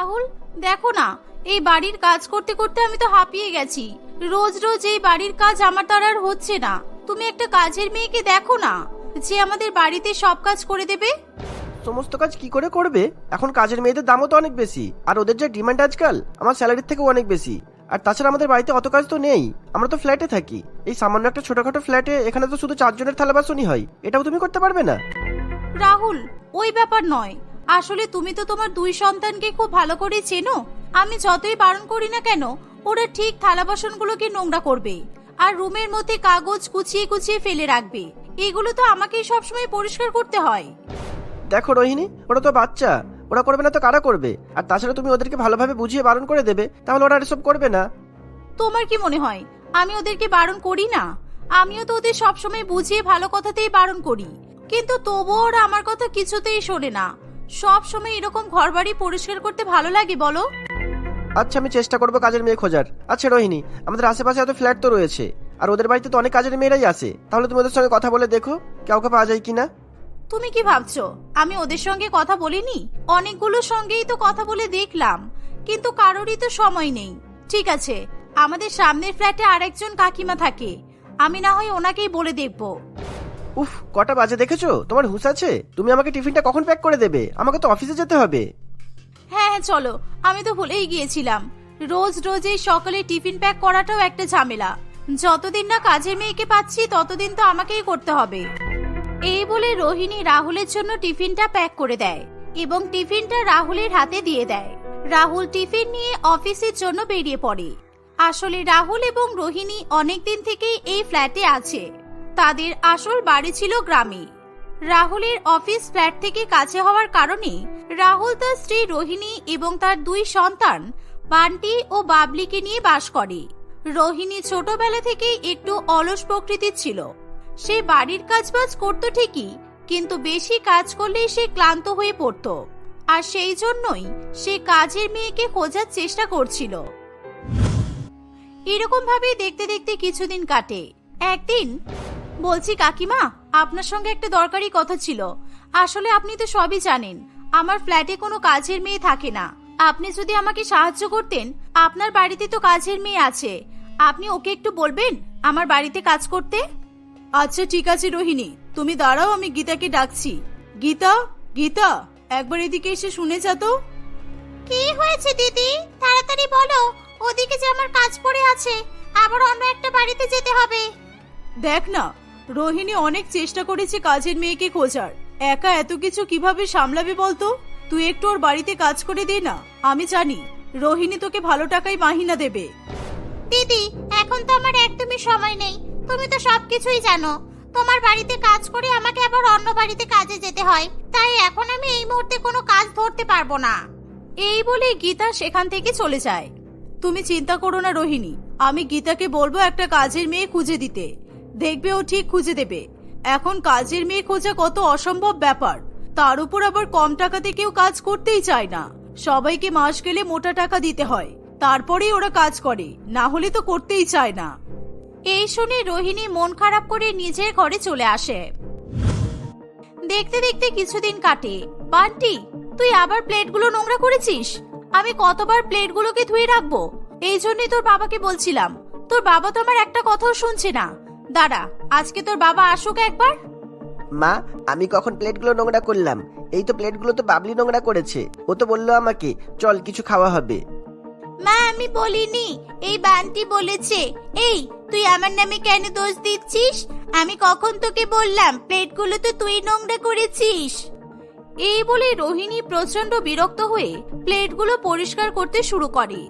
রাহুল দেখো না এই বাড়ির কাজ করতে করতে আমি তো হাঁপিয়ে গেছি। রোজ রোজ এই বাড়ির কাজ আমার দ্বারা আর হচ্ছে না। তুমি একটা কাজের মেয়েকে দেখো না যে আমাদের বাড়িতে সব কাজ করে দেবে? সমস্ত কাজ কি করে করবে? এখন কাজের মেয়েদের দামও তো অনেক বেশি আর ওদের যে ডিমান্ড আজকাল আমার স্যালারির থেকেও অনেক বেশি। আর তাছাড়া আমাদের বাড়িতে অত কাজ তো নেই আমরা তো ফ্ল্যাটে থাকি। এই সামান্য একটা ছোটখাটো ফ্ল্যাটে এখানে তো শুধু চারজনের থালা বাসনই হয় এটাও তুমি করতে পারবে না? রাহুল ওই ব্যাপার নয়। আসলে তুমি তো তোমার দুই সন্তানকে খুব ভালো করে চেনো। আমি যতই বারণ করি না কেন ওরা ঠিক থালা বাসনগুলোকে নোংরা করবে আর রুমের মধ্যে কাগজ কুচিয়ে কুচিয়ে ফেলে রাখবে। এগুলো তো আমাকেই সবসময় পরিষ্কার করতে হয়। দেখো রোহিণী ওরা তো বাচ্চা। ওরা করবে না তো কারা করবে? আর তাছাড়া তুমি ওদেরকে ভালোভাবে বুঝিয়ে বারণ করে দেবে তাহলে ওরা এসব করবে না। তোমার কি মনে হয়? আমি ওদেরকে বারণ করি না? আমিও তো ওদের সবসময় বুঝিয়ে ভালো কথাতেই বারণ করি। কিন্তু তবুও ওরা আমার কথা কিছুতেই শোনে না। সব সময় এরকম ঘরবাড়ি পরিষ্কার করতে ভালো লাগে বলো? আচ্ছা আমি চেষ্টা করব কাজের মেয়ে খোঁজার। আচ্ছা রোহিণী আমাদের আশেপাশে এত ফ্ল্যাট তো রয়েছে। আর ওদের বাড়িতে তো অনেক কাজের মেয়েরাই আছে। তাহলে তুমি ওদের সঙ্গে কথা বলে দেখো কাউকে পাওয়া যায় কিনা। তুমি কি ভাবছ? আমি ওদের সঙ্গে কথা বলিনি? অনেকগুলোর সঙ্গেই তো কথা বলে দেখলাম। কিন্তু কারোরই তো সময় নেই। ঠিক আছে আমাদের সামনের ফ্ল্যাটে আরেকজন কাকিমা থাকে। আমি না হয় ওনাকেই বলে দেখব। উফ, কটা বাজে দেখেছ? তোমার হুঁশ আছে? তুমি আমাকে টিফিনটা কখন প্যাক করে দেবে? আমাকে তো অফিসে যেতে হবে। হ্যাঁ হ্যাঁ চলো। আমি তো ভুলেই গিয়েছিলাম। রোজ রোজ এই সকালে টিফিন প্যাক করাটাও একটা ঝামেলা। যতদিন না কাজের মেয়েকে পাচ্ছি, ততদিন তো আমাকেই করতে হবে। এই বলে রোহিণী রাহুলের জন্য টিফিনটা প্যাক করে দেয় এবং টিফিনটা রাহুলের হাতে দিয়ে দেয়। রাহুল টিফিন নিয়ে অফিসের জন্য বেরিয়ে পড়ে। আসলে রাহুল এবং রোহিণী অনেকদিন থেকেই এই ফ্ল্যাটে আছে। তাদের আসল বাড়ি ছিল গ্রামে। রাহুলের অফিস ফ্ল্যাট থেকে কাছে হওয়ার কারণে রাহুল তার স্ত্রী রোহিণী এবং তার দুই সন্তান বান্টি ও বাবলিকে নিয়ে বাস করে। রোহিণী ছোটবেলা থেকেই একটু অলস প্রকৃতির ছিল। সে বাড়ির কাজবাজ করতো ঠিকই, কিন্তু বেশি কাজ করলেই সে ক্লান্ত হয়ে পড়তো। আর সেই জন্যই সে কাজের মেয়েকে খোঁজার চেষ্টা করছিল। এরকম ভাবে দেখতে দেখতে কিছুদিন কাটে। একদিন বলছি কাকিমা আপনার সঙ্গে একটা দরকারি কথা ছিল। আসলে আপনি তো সবই জানেন আমার ফ্ল্যাটে কোনো কাজের মেয়ে থাকে না। আপনি যদি আমাকে সাহায্য করতেন আপনার বাড়িতে তো কাজের মেয়ে আছে। আপনি ওকে একটু বলবেন আমার বাড়িতে কাজ করতে? আচ্ছা ঠিক আছে রোহিণী। তুমি দাঁড়াও আমি গীতাকে ডাকছি। গীতা গীতা একবার এদিকে এসে শুনে যা তো। কি হয়েছে দিদি? তাড়াতাড়ি বলো ওদিকে যে আমার কাজ পড়ে আছে আবার অন্য একটা বাড়িতে যেতে হবে। দেখ না রোহিণী অনেক চেষ্টা করেছে কাজের মেয়েকে খোঁজার। একা এত কিছু কীভাবে সামলাবে বলতো? তুই একটু ওর বাড়িতে কাজ করে দে না। আমি জানি রোহিণী তোকে ভালো টাকাই মাহিনা দেবে। দিদি এখন তো আমার একদমই সময় নেই। তুমি তো সবকিছুই জানো। তোমার বাড়িতে কাজ করে আমাকে আবার অন্য বাড়িতে কাজে যেতে হয়। তাই এখন আমি এই মুহূর্তে কোনো কাজ ধরতে পারব না। এই বলে গীতা সেখান থেকে চলে যায়। তুমি চিন্তা করো না রোহিণী। আমি গীতাকে বলব একটা কাজের মেয়ে খুঁজে দিতে। দেখবে ও ঠিক খুঁজে দেবে। এখন কাজের মেয়ে খোঁজা কত অসম্ভব ব্যাপার। তার উপর আবার কম টাকাতে কেউ কাজ করতেই চায় না। সবাইকে মাস গেলে মোটা টাকা দিতে হয়। তারপরেই ওরা কাজ করে, না হলে তো করতেই চায় না। এই শুনে রোহিণী মন খারাপ করে নিজের ঘরে চলে আসে। দেখতে দেখতে কিছুদিন কাটে। বান্টি, তুই আবার প্লেটগুলো নোংরা করেছিস? আমি কতবার প্লেটগুলোকে ধুয়ে রাখব? এই জন্যই তোর বাবাকে বলছিলাম। তোর বাবা তো আমার একটা কথাও শুনছে না। দাঁড়া আজকে তোর বাবা আসুক একবার? মা আমি কখন প্লেটগুলো নোংরা করলাম? এই তো প্লেটগুলো তো বাবলি নোংরা করেছে। ও তো বলল আমাকে চল কিছু খাওয়া হবে। মা আমি বলিনি। এই বান্টি বলেছে এই তুই আমার নামে কেন দোষ দিচ্ছিস? আমি কখন তোকে বললাম প্লেটগুলো তো তুই নোংরা করেছিস? এই বলে রোহিণী প্রচণ্ড বিরক্ত হয়ে প্লেটগুলো পরিষ্কার করতে শুরু করে।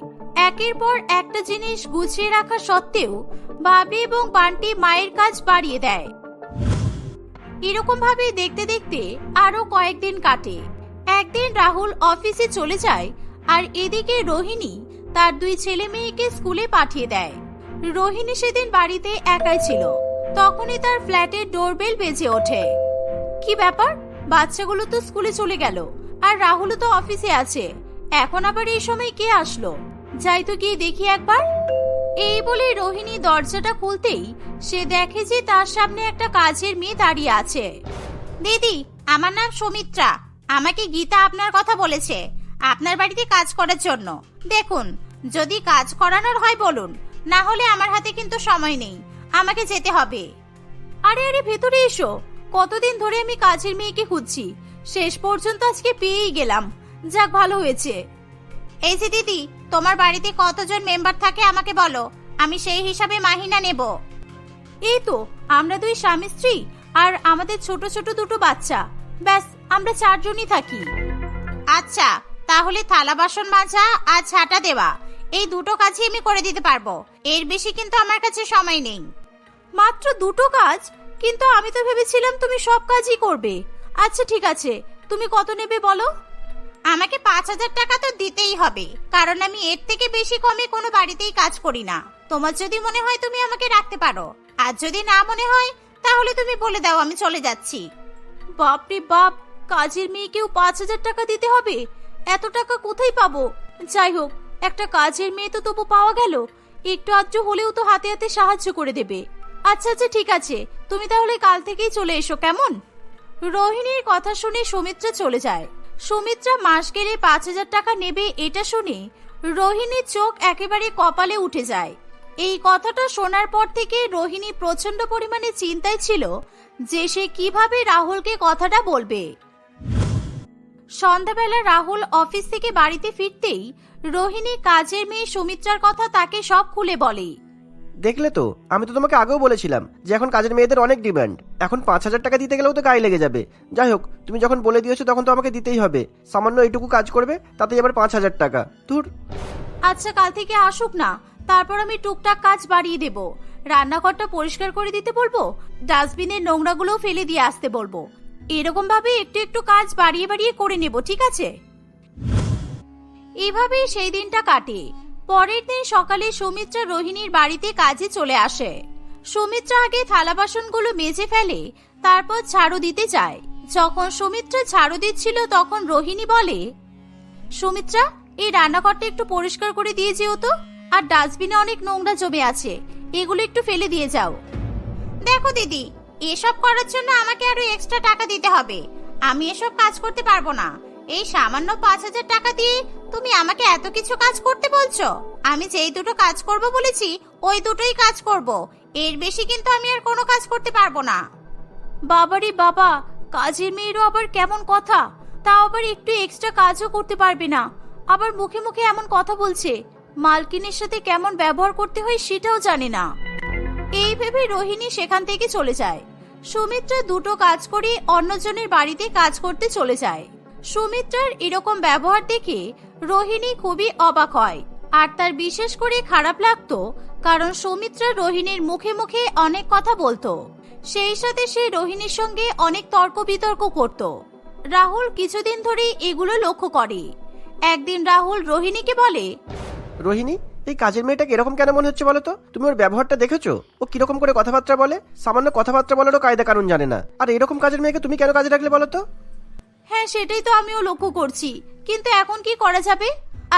একের পর একটা জিনিস গুছিয়ে রাখা সত্ত্বেও বাবলি এবং বান্টি মায়ের কাজ বাড়িয়ে দেয়। এরকম ভাবে দেখতে দেখতে আরও কয়েকদিন কাটে। একদিন রাহুল অফিসে চলে যায় আর এদিকে রোহিণী তার দুই ছেলে মেয়েকে স্কুলে পাঠিয়ে দেয়। রোহিণী সেদিন বাড়িতে একাই ছিল। তখনই তার ফ্ল্যাটের ডোরবেল বেজে ওঠে। কি ব্যাপার? বাচ্চাগুলো তো স্কুলে চলে গেল আর রাহুলও তো অফিসে আছে। এখন আবার এই সময় কে আসলো? যাই তো গিয়ে দেখি একবার। এই বলে রোহিণী দরজাটা খুলতেই সে দেখে যে তার সামনে একটা কাজের মেয়ে দাঁড়িয়ে আছে। দিদি, আমার নাম সুমিত্রা। আমাকে গীতা আপনার কথা বলেছে, আপনার বাড়িতে কাজ করার জন্য। দেখুন, যদি কাজ করানোর হয় বলুন, না হলে আমার হাতে কিন্তু সময় নেই। আমাকে যেতে হবে। আরে আরে, ভেতরে এসো। কতদিন ধরে আমি কাজের মেয়েকে খুঁজছি। শেষ পর্যন্ত আজকে পেয়েই গেলাম। যাক, ভালো হয়েছে। এই যে দিদি তোমার বাড়িতে কতজন মেম্বার থাকে আমাকে বলো। আমি সেই হিসাবে মাহিনা নেব। এই তো, আমরা দুই স্বামী স্ত্রী আর আমাদের ছোট ছোট দুটো বাচ্চা। ব্যাস, আমরা চারজনই থাকি। আচ্ছা তাহলে থালা বাসন মাজা আর ছাটা দেওয়া। এই দুটো কাজই আমি করে দিতে পারব। এর বেশি কিন্তু আমার কাছে সময় নেই। মাত্র দুটো কাজ? কিন্তু আমি তো ভেবেছিলাম তুমি সব কাজই করবে। আচ্ছা ঠিক আছে। তুমি কত নেবে বলো? আমাকে পাঁচ হাজার টাকা তো দিতেই হবে কারণ আমি এর থেকে বেশি কমে কোনো বাড়িতেই কাজ করি না। তোমার যদি মনে হয় তুমি আমাকে রাখতে পারো আর যদি না মনে হয় তাহলে তুমি বলে দাও আমি চলে যাচ্ছি। বাপরে বাপ কাজের মেয়েকেও পাঁচ হাজার টাকা দিতে হবে? এত টাকা কোথায় পাবো? যাই হোক একটা কাজের মেয়ে তো তবু পাওয়া গেল একটু আধটু হলেও তো হাতে হাতে সাহায্য করে দেবে। আচ্ছা আচ্ছা ঠিক আছে তুমি তাহলে কাল থেকেই চলে এসো কেমন? রোহিণীর কথা শুনে সুমিত্রা চলে যায়। সুমিত্রা মাস গেলে পাঁচ হাজার টাকা নেবে এটা শুনে রোহিণীর চোখ একেবারে কপালে উঠে যায়। এই কথাটা শোনার পর থেকে রোহিণী প্রচণ্ড পরিমাণে চিন্তায় ছিল যে সে কীভাবে রাহুলকে কথাটা বলবে। সন্ধ্যাবেলা রাহুল অফিস থেকে বাড়িতে ফিরতেই রোহিণী কাজের মেয়ে সুমিত্রার কথা তাকে সব খুলে বলে। দেখলে তো, আমি তো তোমাকে আগেও বলেছিলাম যে এখন কাজের মেয়েদের অনেক ডিমান্ড। এখন পাঁচ হাজার টাকা দিতে গেলেও তো গায়ে লেগে যাবে। যাই হোক, তুমি যখন বলে দিয়েছ তখন তো আমাকে দিতেই হবে। সামান্য এইটুকু কাজ করবে তাতে আবার পাঁচ হাজার টাকা। ধুর। আচ্ছা কাল থেকে আসুক না। তারপর আমি টুকটাক কাজ বাড়িয়ে দেব। রান্নাঘরটা পরিষ্কার করে দিতে বলব? ডাস্টবিনের নোংরাগুলো ফেলে দিয়ে আসতে বলব। এরকম ভাবে একটু একটু কাজ বাড়িয়ে বাড়িয়ে করে নেব, ঠিক আছে? এভাবেই সেই দিনটা কাটে। পরের দিন সকালে সুমিত্রা রোহিণীর বাড়িতে কাজে চলে আসে। সুমিত্রা আগে থালা বাসনগুলো মেজে ফেলে, তারপর ঝাড়ু দিতে যায়। যখন সুমিত্রা ঝাড়ু দিচ্ছিল, তখন রোহিণী বলে, সুমিত্রা, এই রান্নাঘরটা একটু পরিষ্কার করে দিয়ে যেও তো। আর ডাস্টবিনে অনেক নোংরা জমে আছে, এগুলো একটু ফেলে দিয়ে যাও। দেখো দিদি, এসব করার জন্য আমাকে আরও এক্সট্রা টাকা দিতে হবে। আমি এসব কাজ করতে পারব না। এই সামান্য পাঁচ হাজার টাকা দিয়ে তুমি আমাকে এত কিছু কাজ করতে বলছো? আমি যেই দুটো কাজ করব বলেছি, ওই দুটোই কাজ করব। এর বেশি কিন্তু আমি আর কোনো কাজ করতে পারব না। বাবারে বাবা, কাজের মেয়েরও আবার কেমন কথা? তাও আবার একটু এক্সট্রা কাজও করতে পারবে না। আবার মুখে মুখে এমন কথা বলছে। মালকিনের সাথে কেমন ব্যবহার করতে হয় সেটাও জানে না। এই ভেবে রোহিণী সেখান থেকে চলে যায়। সুমিত্রা দুটো কাজ করে অন্যজনের বাড়িতে কাজ করতে চলে যায়। সুমিত্রার এরকম ব্যবহার দেখে রোহিণী খুবই অবাক হয়। আর তার বিশেষ করে খারাপ লাগতো, কারণ সুমিত্রা রোহিণীর মুখে মুখে অনেক কথা বলতো। সেই সাথে সে রোহিণীর সঙ্গে অনেক তর্ক বিতর্ক করত। রাহুল কিছুদিন ধরে এগুলো লক্ষ্য করে। একদিন রাহুল রোহিণীকে বলে, রোহিণী, এই কাজের মেয়েটাকে এরকম কেন মনে হচ্ছে বলো তো? তুমি ওর ব্যবহারটা দেখেছ? ও কীরকম করে কথাবার্তা বলে? সামান্য কথাবার্তা বলারও কায়দা কারণ জানে না। আর এরকম কাজের মেয়েকে তুমি কেন কাজে রাখলে বলো তো? হ্যাঁ সেটাই তো আমিও লক্ষ্য করছি। কিন্তু এখন কি করা যাবে?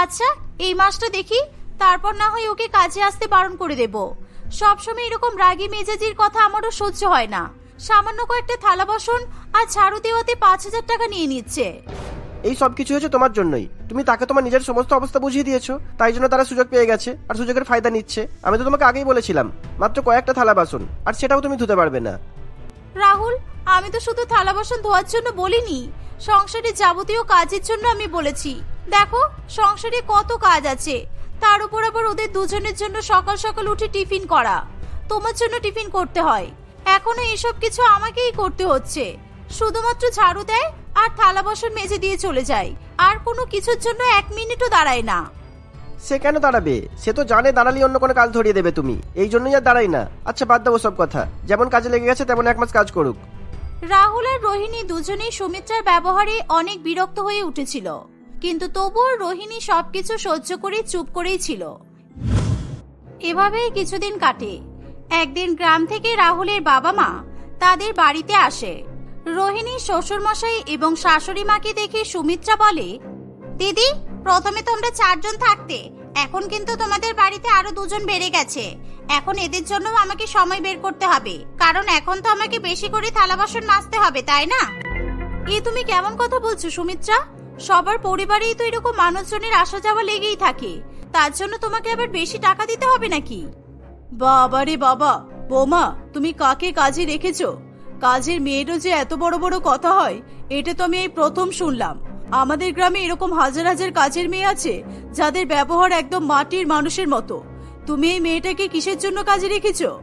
আচ্ছা এই মাসটা দেখি, তারপর না হয় ওকে কাজে আসতে বারণ করে দেব। সবসময় এরকম রাগী মেজাজির কথা আমারও সহ্য হয় না। সামান্য কয়েকটা থালা বাসন আর ঝাড়ু দেওয়াতে পাঁচ হাজার টাকা নিয়ে নিচ্ছে। এই সব কিছু হয়েছে তোমার জন্যই। তুমি তাকে তোমার নিজের সমস্ত অবস্থা বুঝিয়ে দিয়েছ, তাই জন্য তারা সুযোগ পেয়ে গেছে আর সুযোগের ফায়দা নিচ্ছে। আমি তো তোমাকে আগেই বলেছিলাম, মাত্র কয়েকটা থালা বাসন, আর সেটাও তুমি ধুতে পারবে না। রাহুল, আমি তো শুধু থালা বাসন ধোয়ার জন্য বলিনি, সংসারে যাবতীয় কাজের জন্য আমি বলেছি। দেখো, সংসারে কত কাজ আছে, তার উপর আবার ওদের দুজনের জন্য সকাল সকাল উঠে টিফিন করা। তোমার জন্য টিফিন করতে হয়। এখনও এসব কিছু আমাকেই করতে হচ্ছে। শুধুমাত্র ঝাড়ু দেয় আর থালা বাসন মেজে দিয়ে চলে যায়। আর কোনো কিছুর জন্য এক মিনিটও দাঁড়ায় না। সে কেন দাঁড়াবে? সে তো জানে দাঁড়ালি অন্য কোনো কাজ ধরিয়ে দেবে তুমি। এই জন্যই আর দাঁড়াই না। আচ্ছা বাদ দেবো সব কথা। যেমন কাজে লেগে গেছে, তেমন এক মাস কাজ করুক। রাহুল আর রোহিণী দুজনেই সুমিত্রার ব্যবহারে অনেক বিরক্ত হয়ে উঠেছিল। কিন্তু তবুও রোহিণী সবকিছু সহ্য করে চুপ করেই ছিল। এভাবেই কিছুদিন কাটে। একদিন গ্রাম থেকে রাহুলের বাবা মা তাদের বাড়িতে আসে। রোহিণী শ্বশুরমশাই এবং শাশুড়ি মাকে দেখে সুমিত্রা বলে, দিদি প্রথমে তোমরা চারজন থাকতে। এখন কিন্তু তোমাদের বাড়িতে আরও দুজন বেড়ে গেছে। এখন এদের জন্য আমাকে সময় বের করতে হবে। কারণ এখন তো আমাকে বেশি করে থালা বাসন মাজতে হবে, তাই না? এ তুমি কেমন কথা বলছো, সুমিত্রা? সবার পরিবারেই তো এরকম মানুষজনের আসা যাওয়া লেগেই থাকে। তার জন্য তোমাকে আবার বেশি টাকা দিতে হবে নাকি? বাবা রে বাবা! বোমা, তুমি কাকে কাজে রেখেছো? কাজের মেয়েরও যে এত বড় বড় কথা হয়, এটা তো আমি এই প্রথম শুনলাম। আমাদের গ্রামে এরকম হাজার হাজার কাজের মেয়ে আছে, যাদের ব্যবহার একদম মাটির মানুষের মতো। তুমি এই মেয়েটাকে কিসের জন্য কাজে রেখেছো?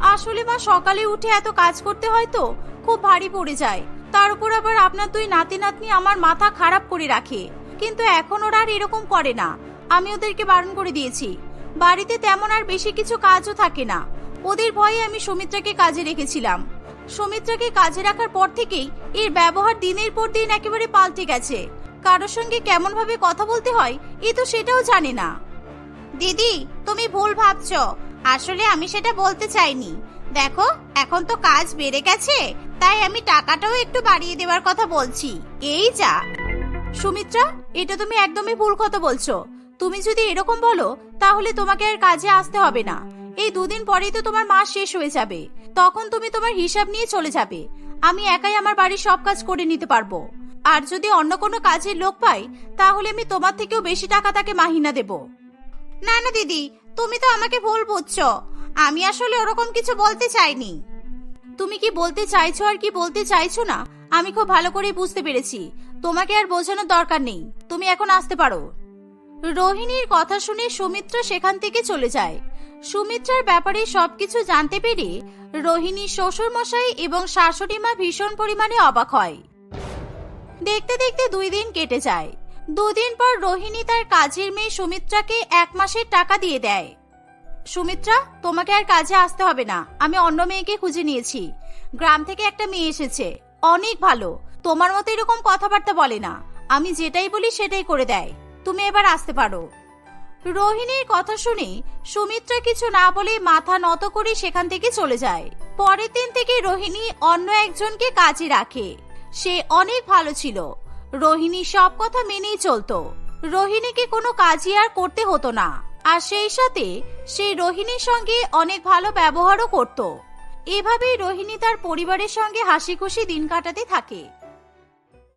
আসলে মা, সকালে উঠে এত কাজ করতে হয় তো, খুব ভারী পড়ে যায়। তার উপর আবার আপনার দুই নাতি নাতনি আমার মাথা খারাপ করে রাখে। কিন্তু এখন ওরা আর এরকম করে না। আমি ওদেরকে বারণ করে দিয়েছি। বাড়িতে তেমন আর বেশি কিছু কাজও থাকে না। ওদের ভয়ে আমি সুমিত্রাকে কাজে রেখেছিলাম। সুমিত্রাকে কাজে রাখার পর থেকেই এর ব্যবহার দিনের পর দিন একেবারে পাল্টে গেছে। কারোর সঙ্গে কেমন ভাবে কথা বলতে হয়, এ তো সেটাও জানে না। দিদি, তুমি ভুল ভাবছ। আসলে আমি সেটা বলতে চাইনি। দেখো, এখন তো কাজ বেড়ে গেছে, তাই আমি টাকাটাও একটু বাড়িয়ে দেওয়ার কথা বলছি। এই যা। সুমিত্রা, এটা তুমি একদমই ভুল কথা বলছো। তুমি যদি এরকম বলো, তাহলে তোমাকে আর কাজে আসতে হবে না। এই দুদিন পরেই তো তোমার মাস শেষ হয়ে যাবে। তখন তুমি তোমার হিসাব নিয়ে চলে যাবে। আমি একাই আমার বাড়ির সব কাজ করে নিতে পারব। আর যদি অন্য কোনো কাজের লোক পাই, তাহলে আমি তোমার থেকেও বেশি টাকা তাকে মাহিনা দেবো। না না, দিদি, তুমি তো আমাকে ভুল বুঝছ। আমি আসলে ওরকম কিছু বলতে চাইনি। তুমি কি বলতে চাইছো আর কি বলতে চাইছো না, আমি খুব ভালো করেই বুঝতে পেরেছি। তোমাকে আর বোঝানোর দরকার নেই। তুমি এখন আসতে পারো। রোহিণীর কথা শুনে সুমিত্রা সেখান থেকে চলে যায়। সুমিত্রার ব্যাপারে সবকিছু জানতে পেরে রোহিণী শ্বশুর মশাই এবং শাশুড়ি মা ভীষণ পরিমাণে অবাক হয়। দেখতে দেখতে দুই দিন কেটে যায়। দুদিন পর রোহিণী তার কাজের মেয়ে সুমিত্রাকে এক মাসের টাকা দিয়ে দেয়। সুমিত্রা, তোমাকে আর কাজে আসতে হবে না। আমি অন্য মেয়েকে খুঁজে নিয়েছি। গ্রাম থেকে একটা মেয়ে এসেছে। অনেক ভালো। তোমার মতো এরকম কথাবার্তা বলে না। আমি যেটাই বলি সেটাই করে দেয়। তুমি এবার আসতে পারো। রোহিণীর কথা শুনে সুমিত্রা কিছু না বলে মাথা নত করে সেখান থেকে চলে যায়। পরের দিন থেকে রোহিণী অন্য একজনকে কাজে রাখে। সে অনেক ভালো ছিল। রোহিণী সব কথা মেনেই চলতো। রোহিণীকে কোনো কাজই আর করতে হতো না। আর সেই সাথে সে রোহিণীর সঙ্গে অনেক ভালো ব্যবহারও করত। এভাবেই রোহিণী তার পরিবারের সঙ্গে হাসি খুশি দিন কাটাতে থাকে।